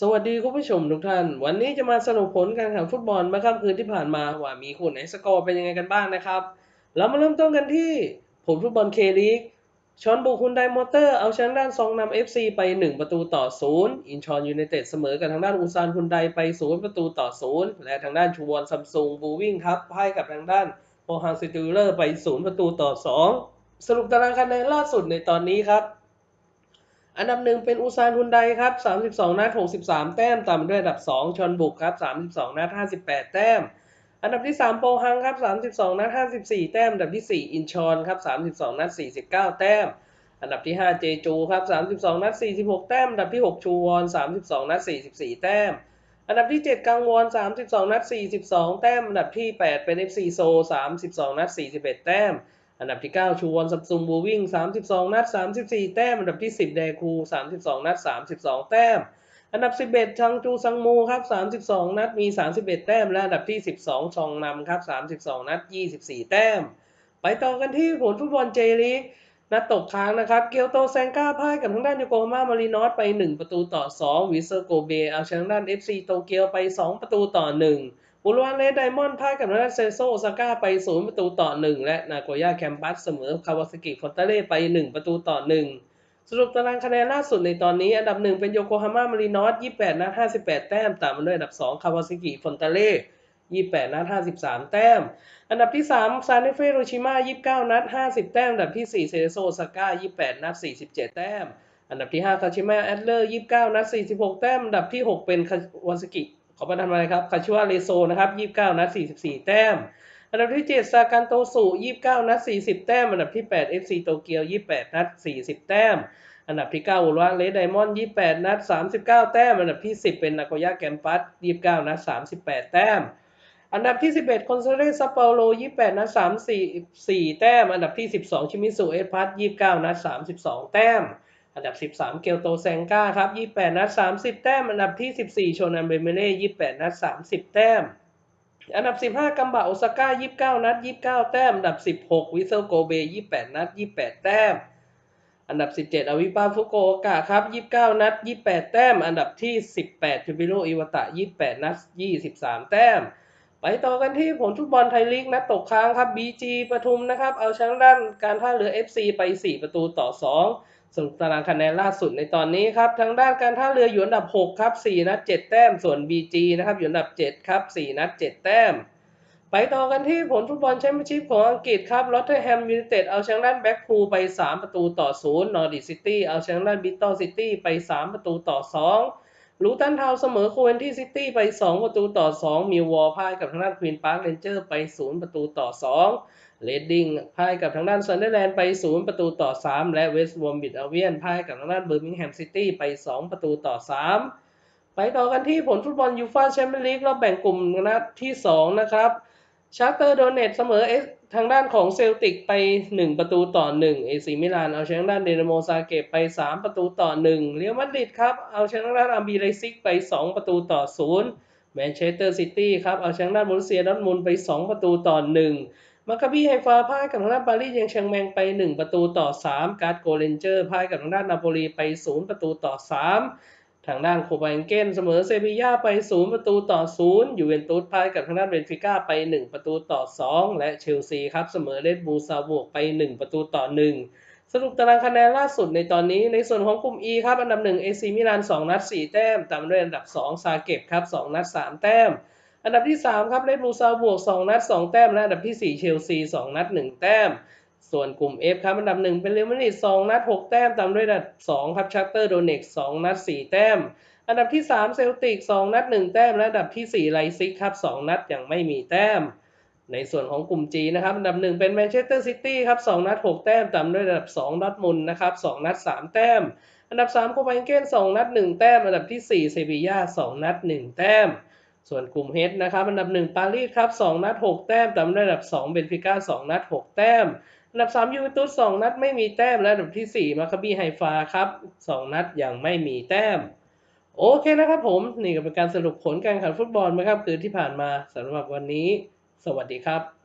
สวัสดีคุณผู้ชมทุกท่าน วันนี้จะมาสรุปผลการแข่งขันฟุตบอลเมื่อค่ำคืนที่ผ่านมาว่ามีคู่ไหนสกอร์เป็นยังไงกันบ้างนะครับ เรามาเริ่มต้นกันที่ผลฟุตบอลเคลีกชอนบุกฮุนไดมอเตอร์เอาชนะด้านซองนำ FC ไป 1 ประตูต่อ 0 อินชอนยูไนเต็ดเสมอกับทางด้านอุซานฮุนไดไป 0 ประตูต่อ 0 และทางด้านชูวอนซัมซุงบูวิ่งครับพ่ายกับทางด้านโปฮังซิตูเลอร์ไป 0 ประตูต่อ 2 สรุปตารางคะแนนล่าสุดในตอนนี้ครับ อันดับหนึ่งเป็นอุซานฮุนไดครับ32นัด63แต้มตามด้วยอันดับ2ชอนบุกครับ32นัด58แต้ม อันดับที่3โปฮังครับ32นัด54แต้ม อันดับที่4อินชอนครับ32นัด49แต้ม อันดับที่5เจจูครับ32นัด46แต้ม อันดับที่6ชูวอน32นัด44แต้ม อันดับที่7กังวอน32นัด42แต้ม อันดับที่8เป็น FC โซ32นัด41แต้ม อันดับที่ 9 ชูวอนซัมซุงบูวิ่ง 32 นัด 34 แต้ม อันดับที่ 10 แดคู 32 นัด 32 แต้ม อันดับ 11 ชังจูซังมูครับ 32 นัด มี 31 แต้ม และอันดับที่ 12 ชองนำครับ 32 นัด 24 แต้ม ไปต่อกันที่ผลฟุตบอลเจลีกนัดตกค้างนะครับ เกียวโตแซงก้าพ่ายกับทางด้านโยโกฮาม่ามารีนอสไป 1 ประตูต่อ 2 วิเซอร์โกเบ เอาชนะด้าน FC โตเกียวไป 2 ประตูต่อ 1 บุรวานเลสไดมอนด์พายกับทางด้านเซโซโอซาก้าไป 0 ประตูต่อ 1 และนาโกย่าแคมปัสเสมอคาวาซากิฟอนตาเล่ไป 1 ประตูต่อ 1 สรุปตารางคะแนนล่าสุดในตอนนี้ อันดับ 1 เป็นโยโกฮาม่ามารีนอส28 นัด 58 แต้ม ตามมาด้วยอันดับ 2 คาวาซากิฟอนตาเล่28 นัด 53 แต้ม อันดับที่ 3 ซานเฟโรชิมา29 นัด 50 แต้ม อันดับที่ 4 เซโซโอซาก้า28 นัด 47 แต้ม อันดับที่5คาชิมะแอดเลอร์29 นัด 46 แต้ม อันดับที่ 6 เป็นคาวาซากิ ขอประทานอะไรครับคาชิวะเรโซนะครับ29นัด44แต้ม อันดับที่7ซากันโตสุ29นัด40แต้ม อันดับที่8 FC โตเกียว28นัด40แต้ม อันดับที่9อุระเลสไดมอนด์28นัด39แต้ม อันดับที่10เป็นนาโกย่าแกมปัส29นัด38แต้มอันดับที่ 11 คอนโซเลซัปเปาโล 28 นัด34แต้ม อันดับที่ 12 ชิมิสุ เอสพัท29 นัด 32 แต้ม อันดับ 13 เกียวโตแซงก้าครับ 28 นัด 30 แต้ม อันดับที่ 14 โชนันเบเมเล่ 28 นัด 30 แต้ม อันดับ 15 กัมบะโอซาก้า 29 นัด 29 แต้ม อันดับ 16 วิเซลโกเบ 28 นัด 28 แต้ม อันดับ 17 อวิปาฟุโกโอกะครับ 29 นัด 28 แต้ม อันดับที่ 18 จูบิโรอิวตะ 28 นัด 23 แต้ม ไปต่อกันที่ผลฟุตบอลไทยลีกนัดตกค้างครับ BG ปทุมนะครับ เอาชนะด้านการท่าเรือ FC ไป 4 ประตูต่อ 2 สรุปตารางคะแนนล่าสุดในตอนนี้ครับทางด้านการท่าเรืออยู่อันดับ 6 ครับ 4 นัด 7 แต้ม ส่วน BG นะครับอยู่อันดับ 7 ครับ 4 นัด 7 แต้ม ไปต่อกันที่ผลฟุตบอลแชมเปี้ยนชิพของอังกฤษครับลอตเทอร์แฮมยูไนเต็ดเอาชนะด้านแบ็กพูลไป 3 ประตูต่อ 0 นอร์ดิซิตี้เอาชนะด้านบิตเตอร์ซิตี้ไป 3 ประตูต่อ 2 ลูตันทาวเสมอโคเวนที่ซิตี้ไป 2 ประตูต่อ 2 มิววอลพ่ายกับทางด้านควีนพาร์คเรนเจอร์ไป 0 ประตูต่อ 2 เลดดิ้งพ่ายกับทางด้านซันเดอร์แลนด์ไป 0 ประตูต่อ 3 และเวสต์วอร์มบิดอาเวียนพ่ายกับทางด้านเบอร์มิงแฮมซิตี้ไป 2 ประตูต่อ 3 ไปต่อกันที่ผลฟุตบอลยูฟ่าแชมเปี้ยนลีกรอบแบ่งกลุ่มนัดที่ 2 นะครับ ชาร์เตอร์โดเนตเสมอเอสทางด้านของเซลติกไป 1 ประตูต่อ 1 เอซีมิลานเอาชนะทางด้านเดนโมซาเกตไป 3 ประตูต่อ 1 เรียวมาดริดครับเอาชนะทางด้านอาร์บีไลซิกไป 2 ประตูต่อ 0 แมนเชสเตอร์ซิตี้ครับเอาชนะทางด้านบรูเซียดอร์ทมุนไป 2 ประตูต่อ 1 มาคาบีไฮฟาพ่ายกับทางด้านปารีสเยงเชียงแมงไป 1 ประตูต่อ 3 การ์ดโกเลนเจอร์พ่ายกับทางด้านนาโปลีไป 0 ประตูต่อ 3 ทางด้านโคเปนเกนเสมอเซบีย่าไป 0 ประตูต่อ 0 ยูเวนตุสพ่ายกับทางด้านเบนฟิก้าไป 1 ประตูต่อ 2 และเชลซีครับเสมอเรดบูซาบวกไป 1 ประตูต่อ 1 สรุปตารางคะแนนล่าสุดในตอนนี้ในส่วนของกลุ่ม E ครับ อันดับ1 AC มิลาน 2 นัด 4 แต้ม ตามด้วยอันดับ 2 ซาเก็บครับ 2 นัด 3 แต้ม อันดับที่ 3 ครับเรดบูซาบวก 2 นัด 2 แต้ม และอันดับที่ 4 เชลซี 2 นัด 1 แต้ม ส่วนกลุ่ม F ครับอันดับ1เป็นเรอัลมาดริด2นัด 6 แต้มตามด้วยอันดับ 2 ครับชักเตอร์โดเน็ก2นัด 4 แต้ม อันดับที่ 3 เซลติก 2 นัด 1 แต้ม และอันดับที่ 4 ไลซิกครับ 2 นัดยังไม่มีแต้ม ในส่วนของกลุ่ม G นะครับอันดับ 1 เป็นแมนเชสเตอร์ซิตี้ครับ2นัด 6 แต้มตามด้วยอันดับ2ดอทมุนนะครับ2นัด 3 แต้ม อันดับ3โคเปนเกน2 นัด 1 แต้ม อันดับที่4เซบีย่า2นัด 1 แต้มส่วนกลุ่ม H นะครับอันดับ 1 ปารีสครับ2นัด 6 แต้มตามด้วยอันดับ 2 เบนฟิก้า2นัด 6 แต้ม อันดับ3ยูเวนตุส2นัดไม่มีแต้ม และอันดับที่4มาคาบีไฮฟาครับสองนัดยังไม่มีแต้ม โอเคนะครับผม นี่ก็เป็นการสรุปผลการแข่งขันฟุตบอลนะครับคืนที่ผ่านมาสำหรับวันนี้ สวัสดีครับ